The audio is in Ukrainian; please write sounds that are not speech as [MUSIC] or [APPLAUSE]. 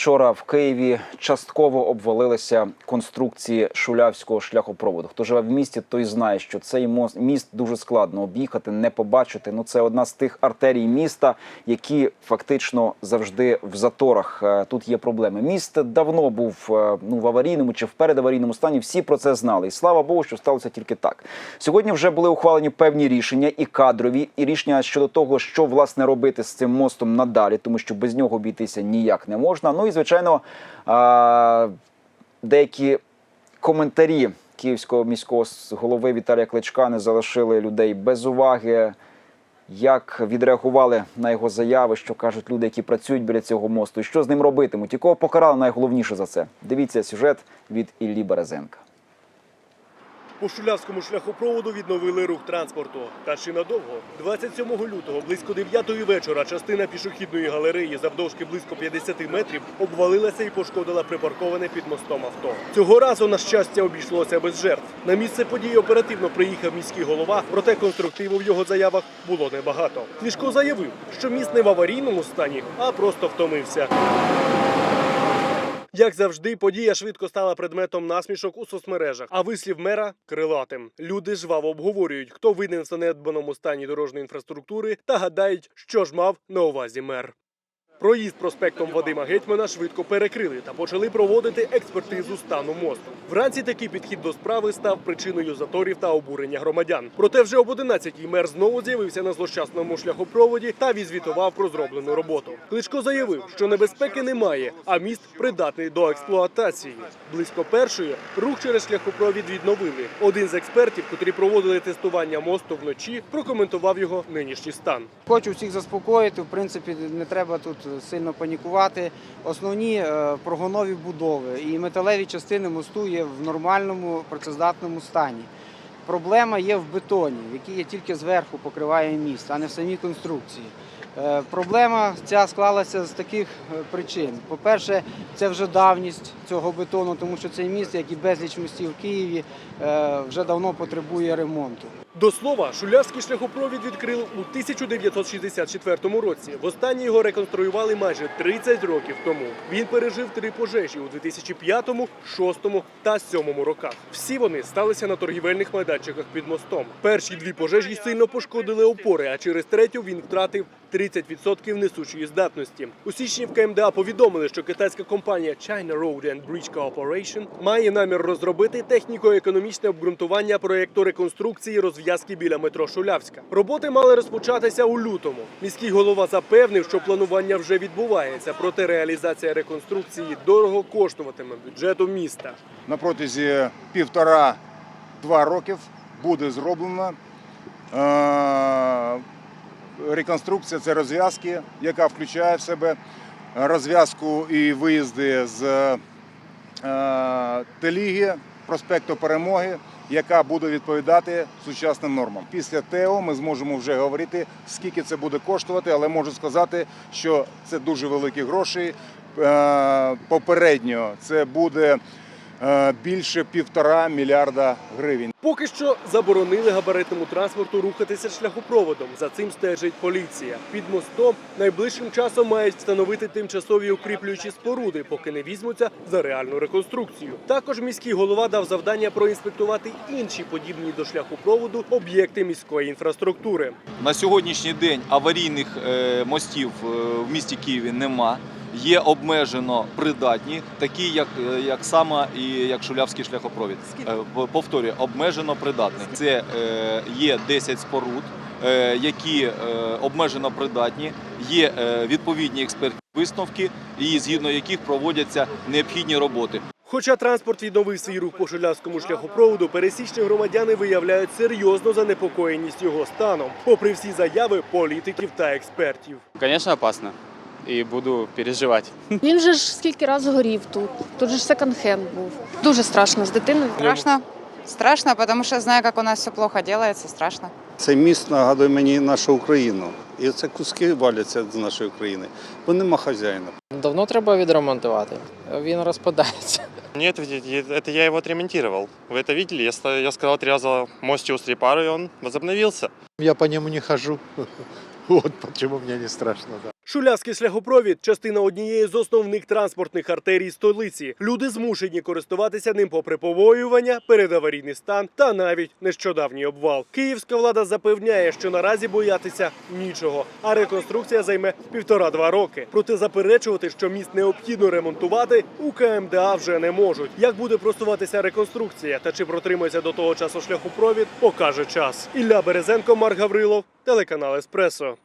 Вчора в Києві частково обвалилися конструкції шулявського шляхопроводу. Хто живе в місті, той знає, що цей міст дуже складно об'їхати, не побачити. Ну це одна з тих артерій міста, які фактично завжди в заторах. Е, Тут є проблеми. Міст давно був е, ну в аварійному чи в передаварійному стані. Всі про це знали. І слава Богу, що сталося тільки так. Сьогодні вже були ухвалені певні рішення, і кадрові, і рішення щодо того, що власне робити з цим мостом надалі, тому що без нього обійтися ніяк не можна. Ну і звичайно, деякі коментарі київського міського голови Віталія Кличка не залишили людей без уваги. Як відреагували на його заяви, що кажуть люди, які працюють біля цього мосту, і що з ним робитимуть, і кого покарали найголовніше за це? Дивіться сюжет від Іллі Березенка. По Шулявському шляхопроводу відновили рух транспорту. Та чи надовго? 27 лютого близько 9 вечора частина пішохідної галереї завдовжки близько 50 метрів обвалилася і пошкодила припарковане під мостом авто. Цього разу, на щастя, обійшлося без жертв. На місце події оперативно приїхав міський голова, проте конструктиву в його заявах було небагато. Клішко заявив, що міст не в аварійному стані, а просто втомився. Як завжди, подія швидко стала предметом насмішок у соцмережах, а вислів мера крилатим. Люди жваво обговорюють, хто винен в занедбаному стані дорожньої інфраструктури та гадають, що ж мав на увазі мер. Проїзд проспектом Вадима Гетьмана швидко перекрили та почали проводити експертизу стану мосту. Вранці такий підхід до справи став причиною заторів та обурення громадян. Проте вже об 11-й мер знову з'явився на злощасному шляхопроводі та відзвітував про зроблену роботу. Кличко заявив, що небезпеки немає, а міст придатний до експлуатації. Близько першої рух через шляхопровід відновили. Один з експертів, котрі проводили тестування мосту вночі, прокоментував його нинішній стан. Хочу всіх заспокоїти. В принципі, не треба тут сильно панікувати. Основні е, прогонові будови і металеві частини мосту є в нормальному працездатному стані. Проблема є в бетоні, який є тільки зверху покриває міст, а не в самій конструкції. Е, Проблема ця склалася з таких е, причин. По-перше, це вже давність цього бетону, тому що цей міст, як і безліч мостів в Києві, вже давно потребує ремонту. До слова, Шулявський шляхопровід відкрили у 1964 році. Востаннє його реконструювали майже 30 років тому. Він пережив три пожежі у 2005, 2006 та 2007 роках. Всі вони сталися на торгівельних майданчиках під мостом. Перші дві пожежі сильно пошкодили опори, а через третю він втратив 30% несучої здатності. У січні в КМДА повідомили, що китайська компанія China Road and Bridge Corporation має намір розробити техніко-економічне обґрунтування проєкту реконструкції розв'язки біля метро Шулявська. Роботи мали розпочатися у лютому. Міський голова запевнив, що планування вже відбувається, проте реалізація реконструкції дорого коштуватиме бюджету міста. на протязі півтора-два років буде зроблена е, реконструкція це розв'язки, яка включає в себе розв'язку і виїзди з е, Теліги, проспекту Перемоги, яка буде відповідати сучасним нормам. Після ТЕО ми зможемо вже говорити, скільки це буде коштувати, але можу сказати, що це дуже великі гроші. Е, Попередньо це буде більше півтора мільярда гривень. Поки що заборонили габаритному транспорту рухатися шляхопроводом. За цим стежить поліція. Під мостом найближчим часом мають встановити тимчасові укріплюючі споруди, поки не візьмуться за реальну реконструкцію. Також міський голова дав завдання проінспектувати інші подібні до шляхопроводу об'єкти міської інфраструктури. На сьогоднішній день аварійних е, мостів е, в місті Києві нема. Є обмежено придатні, такі як, е, як саме і як Шулявський шляхопровід. Е, Повторюю, обмежено придатний. Це е, є 10 споруд, е, які е, обмежено придатні, є е, відповідні експертні висновки, і згідно яких проводяться необхідні роботи. Хоча транспорт відновив свій рух по шулявському шляхопроводу, пересічні громадяни виявляють серйозну занепокоєність його станом, попри всі заяви політиків та експертів. Конечно, опасно І буду переживати. Він же ж скільки разів горів тут. Тут же ж секонд-хенд був. Дуже страшно з дитиною. Страшно. Страшно, потому что знаю, как у нас все плохо делается, страшно. Цей міст нагадує мені нашу Україну. І це куски валяться з нашої України, бо нема хазяїна. Давно треба відремонтувати. Він розпадається. Нет, ведь это я его отремонтировал. Вы это видели? Я, ста- я сказал, отрезал мостиус репару, и он возобновился. Я по ньому не хожу. [LAUGHS] От чому мені не страшно. Да. Шулявський шляхопровід частина однієї з основних транспортних артерій столиці. Люди змушені користуватися ним попри повоювання, передаварійний стан та навіть нещодавній обвал. Київська влада запевняє, що наразі боятися нічого, а реконструкція займе півтора-два роки. Проте заперечувати, що міст необхідно ремонтувати, у КМДА вже не можуть. Як буде просуватися реконструкція та чи протримається до того часу шляхопровід, покаже час. Ілля Березенко, Марк Гаврилов, телеканал Еспресо.